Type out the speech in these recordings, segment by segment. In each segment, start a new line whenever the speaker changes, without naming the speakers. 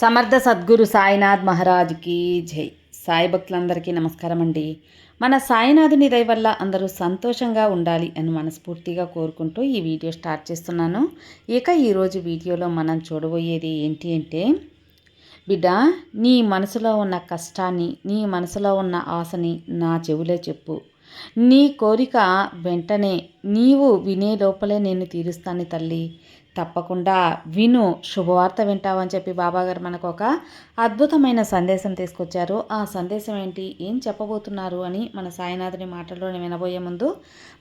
సమర్థ సద్గురు సాయినాథ్ మహారాజ్కి జై. సాయి భక్తులందరికీ నమస్కారం అండి. మన సాయినాథుని దయ వల్ల అందరూ సంతోషంగా ఉండాలి అని మనస్ఫూర్తిగా కోరుకుంటూ ఈ వీడియో స్టార్ట్ చేస్తున్నాను. ఇక ఈరోజు వీడియోలో మనం చూడబోయేది ఏంటి అంటే బిడ్డ నీ మనసులో ఉన్న కష్టాన్ని నీ మనసులో ఉన్న ఆశని నా చెవులే చెప్పు. నీ కోరిక వెంటనే నీవు వినే లోపలే నేను తీరుస్తాను తల్లి. తప్పకుండా విను. శుభవార్త వింటావని చెప్పి బాబాగారు మనకు ఒక అద్భుతమైన సందేశం తీసుకొచ్చారు. ఆ సందేశం ఏంటి? ఏం చెప్పబోతున్నారు అని మన సాయినాథుని మాటల్లోనే వినబోయే ముందు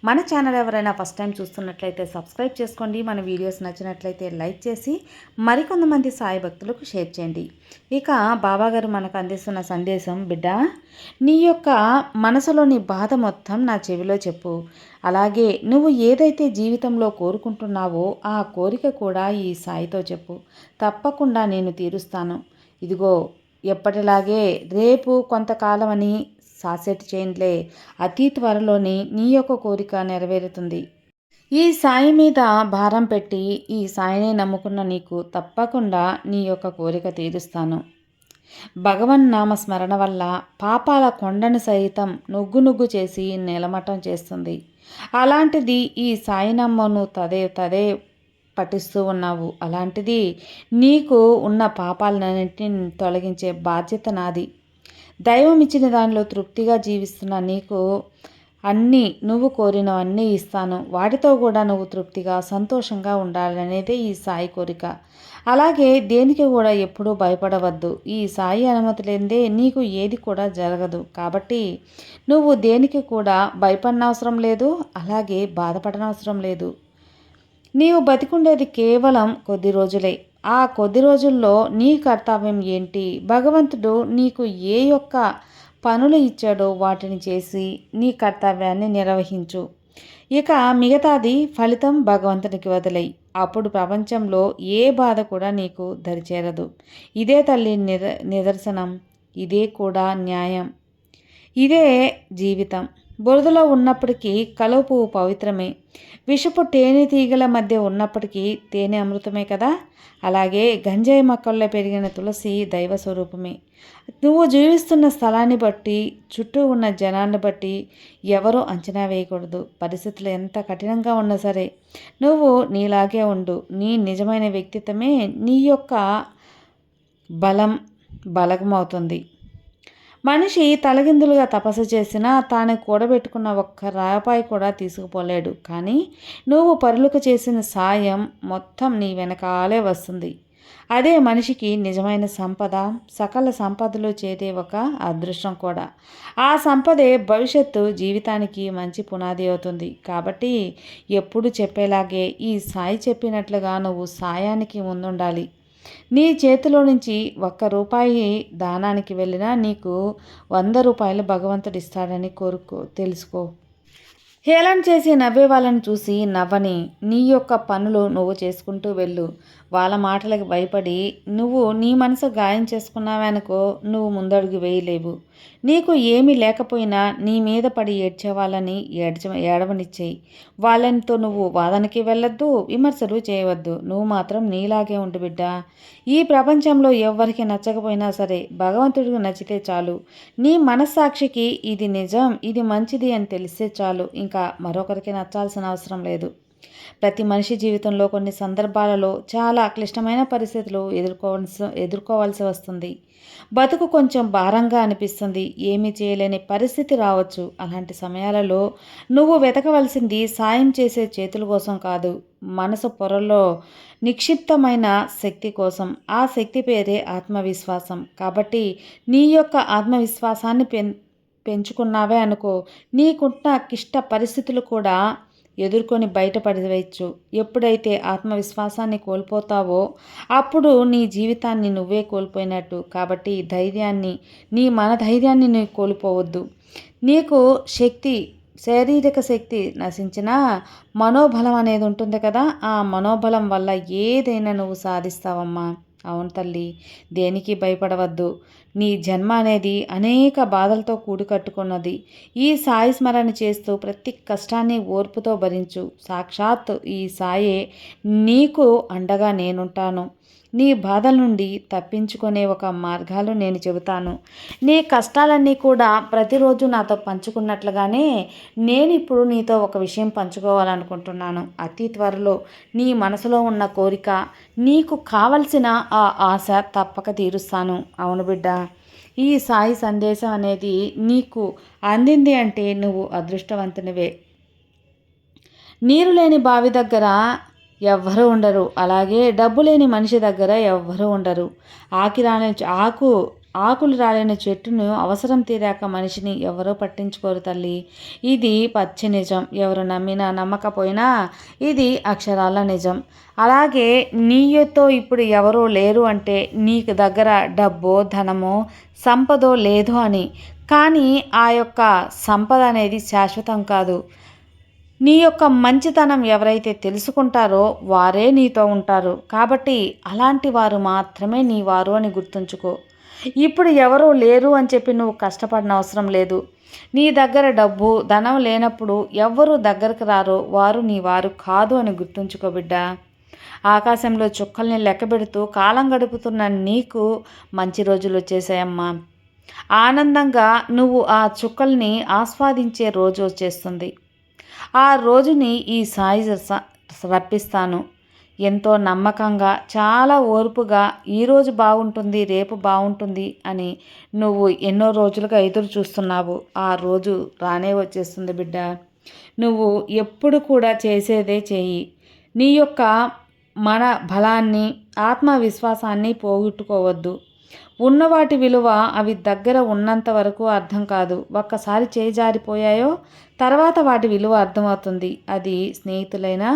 మన ఛానల్ ఎవరైనా ఫస్ట్ టైం చూస్తున్నట్లయితే సబ్స్క్రైబ్ చేసుకోండి. మన వీడియోస్ నచ్చినట్లయితే లైక్ చేసి మరికొంతమంది సాయి భక్తులకు షేర్ చేయండి. ఇక బాబాగారు మనకు అందిస్తున్న సందేశం బిడ్డ నీ యొక్క మనసులోని బాధ మొత్తం నా చెవిలో చెప్పు. అలాగే నువ్వు ఏదైతే జీవితంలో కోరుకుంటున్నావో ఆ కోరిక కూడా ఈ సాయితో చెప్పు. తప్పకుండా నేను తీరుస్తాను. ఇదిగో ఎప్పటిలాగే రేపు కొంతకాలం అని సాసెట్ చేయండిలే. అతి త్వరలోని నీ యొక్క కోరిక నెరవేరుతుంది. ఈ సాయి మీద భారం పెట్టి ఈ సాయిని నమ్ముకున్న నీకు తప్పకుండా నీ యొక్క కోరిక తీరుస్తాను. భగవన్ నామ స్మరణ వల్ల పాపాల కొండను సైతం నుగ్గు నుగ్గు చేసి నిలమటం చేస్తుంది. అలాంటిది ఈ సాయినమ్మను తదే తదే పఠిస్తూ ఉన్నావు. అలాంటిది నీకు ఉన్న పాపాలన్నింటిని తొలగించే బాధ్యత నాది. దైవం ఇచ్చిన దానిలో తృప్తిగా జీవిస్తున్న నీకు అన్నీ నువ్వు కోరినవన్నీ ఇస్తాను. వాటితో కూడా నువ్వు తృప్తిగా సంతోషంగా ఉండాలనేదే ఈ సాయి కోరిక. అలాగే దేనికి కూడా ఎప్పుడూ భయపడవద్దు. ఈ సాయి అనుమతి లేదే నీకు ఏది కూడా జరగదు. కాబట్టి నువ్వు దేనికి కూడా భయపడనవసరం లేదు అలాగే బాధపడనవసరం లేదు. నీవు బతికుండేది కేవలం కొద్ది రోజులే. ఆ కొద్ది రోజుల్లో నీ కర్తవ్యం ఏంటి? భగవంతుడు నీకు ఏ యొక్క పనులు ఇచ్చాడో వాటిని చేసి నీ కర్తవ్యాన్ని నిర్వహించు. ఇక మిగతాది ఫలితం భగవంతునికి వదిలేయి. అప్పుడు ప్రపంచంలో ఏ బాధ కూడా నీకు దరిచేరదు. ఇదే తల్లి నిర నిదర్శనం. ఇదే కూడా న్యాయం. ఇదే జీవితం. బురదలో ఉన్నప్పటికీ కలువ పువ్వు పవిత్రమే. విషపు తేనె తీగల మధ్య ఉన్నప్పటికీ తేనె అమృతమే కదా? అలాగే గంజాయి మొక్కల్లో పెరిగిన తులసి దైవ స్వరూపమే. నువ్వు జీవిస్తున్న స్థలాన్ని బట్టి చుట్టూ ఉన్న జనాన్ని బట్టి ఎవరూ అంచనా వేయకూడదు. పరిస్థితులు ఎంత కఠినంగా ఉన్నా సరే. నువ్వు నీలాగే ఉండు. నీ నిజమైన వ్యక్తిత్వమే నీ యొక్క బలం బలగమవుతుంది. మనిషి తలగిందులుగా తపస్సు చేసినా తాను కూడబెట్టుకున్న ఒక్క రాపాయి కూడా తీసుకుపోలేడు. కానీ నువ్వు పరులకు చేసిన సాయం మొత్తం నీ వెనకాలే వస్తుంది. అదే మనిషికి నిజమైన సంపద సకల సంపదలు చేరే ఒక అదృష్టం కూడా. ఆ సంపదే భవిష్యత్తు జీవితానికి మంచి పునాది అవుతుంది. కాబట్టి ఎప్పుడు చెప్పేలాగే ఈ సాయి చెప్పినట్లుగా నువ్వు సాయానికి ముందుండాలి. నీ చేతిలో నుంచి ఒక్క రూపాయి దానానికి వెళ్ళినా నీకు వంద రూపాయలు భగవంతుడు ఇస్తాడని కోరుకో తెలుసుకో. హేళన చేసి నవ్వే వాళ్ళని చూసి నవ్వని నీ యొక్క పనులు నువ్వు చేసుకుంటూ వెళ్ళు. వాళ్ళ మాటలకు భయపడి నువ్వు నీ మనసు గాయం చేసుకున్నావనుకో నువ్వు ముందడుగు వేయలేవు. నీకు ఏమీ లేకపోయినా నీ మీద పడి ఏడ్చే వాళ్ళని ఏడ్చ ఏడవనిచ్చేయి. వాళ్ళనితో నువ్వు వాదనకి వెళ్ళొద్దు విమర్శలు చేయవద్దు. నువ్వు మాత్రం నీలాగే ఉండు బిడ్డ. ఈ ప్రపంచంలో ఎవరికి నచ్చకపోయినా సరే భగవంతుడికి నచ్చితే చాలు. నీ మనస్సాక్షికి ఇది నిజం ఇది మంచిది అని తెలిస్తే చాలు. ఇంకా మరొకరికి నచ్చాల్సిన అవసరం లేదు. ప్రతి మనిషి జీవితంలో కొన్ని సందర్భాలలో చాలా క్లిష్టమైన పరిస్థితులు ఎదుర్కోవాల్సి ఎదుర్కోవాల్సి వస్తుంది. బతుకు కొంచెం భారంగా అనిపిస్తుంది. ఏమీ చేయలేని పరిస్థితి రావచ్చు. అలాంటి సమయాలలో నువ్వు వెతకవలసింది సాయం చేసే చేతుల కోసం కాదు మనసు పొరల్లో నిక్షిప్తమైన శక్తి కోసం. ఆ శక్తి పేరే ఆత్మవిశ్వాసం. కాబట్టి నీ యొక్క ఆత్మవిశ్వాసాన్ని పెం పెంచుకున్నావే అనుకో. నీకున్న క్లిష్ట పరిస్థితులు కూడా ఎదుర్కొని బయటపడవచ్చు ఎప్పుడైతే ఆత్మవిశ్వాసాన్ని కోల్పోతావో అప్పుడు నీ జీవితాన్ని నువ్వే కోల్పోయినట్టు. కాబట్టి ధైర్యాన్ని నీ మన ధైర్యాన్ని నీ కోల్పోవద్దు. నీకు శక్తి శారీరక శక్తి నశించినా మనోబలం అనేది ఉంటుంది కదా ఆ మనోబలం వల్ల ఏదైనా నువ్వు సాధిస్తావమ్మా. అవును తల్లి దేనికి భయపడవద్దు. నీ జన్మ అనేది అనేక బాధలతో కూడుకట్టుకున్నది ఈ సాయి స్మరణ చేస్తూ ప్రతి కష్టాన్ని ఓర్పుతో భరించు. సాక్షాత్ ఈ సాయే నీకు అండగా నేనుంటాను. నీ బాధల నుండి తప్పించుకునే ఒక మార్గాలు నేను చెబుతాను. నీ కష్టాలన్నీ కూడా ప్రతిరోజు నాతో పంచుకున్నట్లుగానే నేను ఇప్పుడు నీతో ఒక విషయం పంచుకోవాలనుకుంటున్నాను. అతి త్వరలో నీ మనసులో ఉన్న కోరిక నీకు కావలసిన ఆ ఆశ తప్పక తీరుస్తాను. అవును బిడ్డ ఈ సాయి సందేశం అనేది నీకు అందింది అంటే నువ్వు అదృష్టవంతునివే. నీరు లేని బావి దగ్గర ఎవ్వరూ ఉండరు. అలాగే డబ్బు లేని మనిషి దగ్గర ఎవ్వరూ ఉండరు. ఆకి రాని ఆకు ఆకులు రాలేని చెట్టును అవసరం తీరాక మనిషిని ఎవరో పట్టించుకోరు తల్లి. ఇది పచ్చి నిజం. ఎవరు నమ్మినా నమ్మకపోయినా ఇది అక్షరాల నిజం. అలాగే నీతో ఇప్పుడు ఎవరో లేరు అంటే నీకు దగ్గర డబ్బో ధనమో సంపదో లేదు అని. కానీ ఆ యొక్క సంపద అనేది శాశ్వతం కాదు. నీ యొక్క మంచితనం ఎవరైతే తెలుసుకుంటారో వారే నీతో ఉంటారు. కాబట్టి అలాంటి వారు మాత్రమే నీ వారు అని గుర్తుంచుకో. ఇప్పుడు ఎవరూ లేరు అని చెప్పి నువ్వు కష్టపడిన అవసరం లేదు. నీ దగ్గర డబ్బు ధనం లేనప్పుడు ఎవరు దగ్గరకు రారో వారు నీ వారు కాదు అని గుర్తుంచుకో బిడ్డ. ఆకాశంలో చుక్కల్ని లెక్కబెడుతూ కాలం గడుపుతున్న నీకు మంచి రోజులు వచ్చేసాయమ్మా ఆనందంగా నువ్వు ఆ చుక్కల్ని ఆస్వాదించే రోజు వచ్చేస్తుంది. ఆ రోజుని ఈ సాయి రప్పిస్తాను. ఎంతో నమ్మకంగా చాలా ఓర్పుగా ఈరోజు బాగుంటుంది రేపు బాగుంటుంది అని నువ్వు ఎన్నో రోజులుగా ఎదురు చూస్తున్నావు. ఆ రోజు రానే వచ్చేస్తుంది బిడ్డ. నువ్వు ఎప్పుడు కూడా చేసేదే చేయి. నీ యొక్క మన బలాన్ని ఆత్మవిశ్వాసాన్ని పోగొట్టుకోవద్దు. ఉన్నవాటి విలువ అవి దగ్గర ఉన్నంత వరకు అర్థం కాదు. ఒక్కసారి చేజారిపోయాయో తర్వాత వాటి విలువ అర్థమవుతుంది. అది స్నేహితులైనా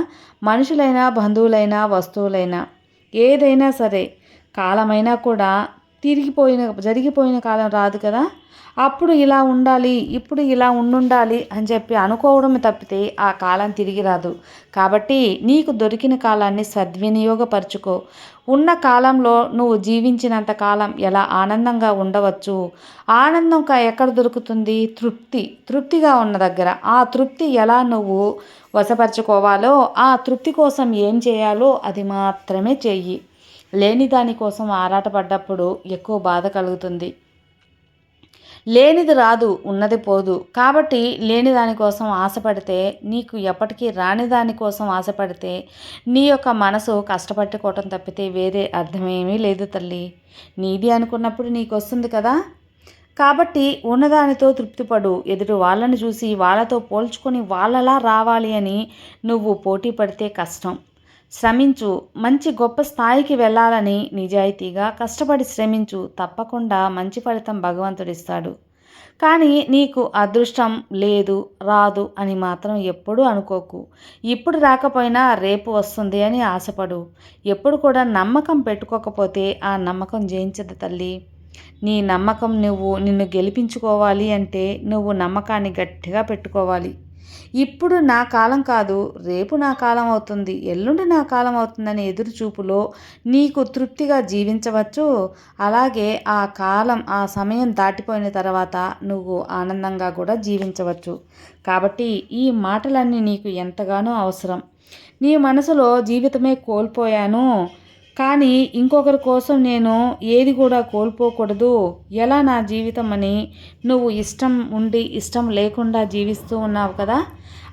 మనుషులైనా బంధువులైనా వస్తువులైనా ఏదైనా సరే కాలమైనా కూడా తిరిగిపోయిన జరిగిపోయిన కాలం రాదు కదా. అప్పుడు ఇలా ఉండాలి ఇప్పుడు ఇలా ఉండుండాలి అని చెప్పి అనుకోవడం తప్పితే ఆ కాలం తిరిగి రాదు. కాబట్టి నీకు దొరికిన కాలాన్ని సద్వినియోగపరుచుకో. ఉన్న కాలంలో నువ్వు జీవించినంత కాలం ఎలా ఆనందంగా ఉండవచ్చు? ఆనందం ఎక్కడ దొరుకుతుంది? తృప్తి తృప్తిగా ఉన్న దగ్గర. ఆ తృప్తి ఎలా నువ్వు వశపరచుకోవాలో ఆ తృప్తి కోసం ఏం చేయాలో అది మాత్రమే చెయ్యి. లేని దానికోసం ఆరాటపడ్డప్పుడు ఎక్కువ బాధ కలుగుతుంది. లేనిది రాదు ఉన్నది పోదు. కాబట్టి లేని దానికోసం ఆశపడితే నీకు ఎప్పటికీ రాని దానికోసం ఆశపడితే నీ యొక్క మనసు కష్టపట్టుకోవటం తప్పితే వేరే అర్థమేమీ లేదు తల్లి. నీది అనుకున్నప్పుడు నీకు వస్తుంది కదా? కాబట్టి ఉన్నదానితో తృప్తిపడు. ఎదురు వాళ్ళని చూసి వాళ్ళతో పోల్చుకొని వాళ్ళలా రావాలి అని నువ్వు పోటీ పడితే కష్టం. శ్రమించు మంచి గొప్ప స్థాయికి వెళ్ళాలని నిజాయితీగా కష్టపడి శ్రమించు తప్పకుండా మంచి ఫలితం భగవంతుడిస్తాడు. కానీ నీకు అదృష్టం లేదు రాదు అని మాత్రం ఎప్పుడూ అనుకోకు. ఇప్పుడు రాకపోయినా రేపు వస్తుంది అని ఆశపడు. ఎప్పుడు కూడా నమ్మకం పెట్టుకోకపోతే ఆ నమ్మకం జయించదు తల్లి. నీ నమ్మకం నువ్వు నిన్ను గెలిపించుకోవాలి అంటే నువ్వు నమ్మకాన్ని గట్టిగా పెట్టుకోవాలి. ఇప్పుడు నా కాలం కాదు రేపు నా కాలం అవుతుంది ఎల్లుండి నా కాలం అవుతుందని ఎదురుచూపులో నీకు తృప్తిగా జీవించవచ్చు. అలాగే ఆ కాలం ఆ సమయం దాటిపోయిన తర్వాత నువ్వు ఆనందంగా కూడా జీవించవచ్చు. కాబట్టి ఈ మాటలన్నీ నీకు ఎంతగానో అవసరం. నీ మనసులో జీవితమే కోల్పోయాను కానీ ఇంకొకరి కోసం నేను ఏది కూడా కోల్పోకూడదు. ఎలా నా జీవితం అని నువ్వు ఇష్టం ఉండి ఇష్టం లేకుండా జీవిస్తూ ఉన్నావు కదా?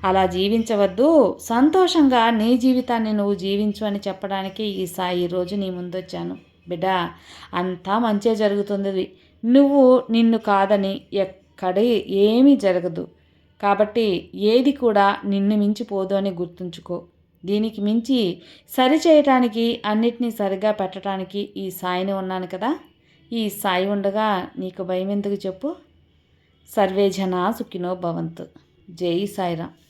అలా జీవించవద్దు. సంతోషంగా నీ జీవితాన్ని నువ్వు జీవించు అని చెప్పడానికి ఈ సాయి రోజు నీ ముందొచ్చాను. బిడ్డ అంతా మంచే జరుగుతుంది. నువ్వు నిన్ను కాదని ఎక్కడ ఏమీ జరగదు. కాబట్టి ఏది కూడా నిన్ను మించిపోదు అని గుర్తుంచుకో. దీనికి మించి సరి చేయటానికి అన్నిటినీ సరిగా పెట్టడానికి ఈ సాయిని ఉన్నాను కదా. ఈ సాయి ఉండగా నీకు భయం ఎందుకు చెప్పు? సర్వే జనా సుఖినో భవంతు. జై సాయిరామ్.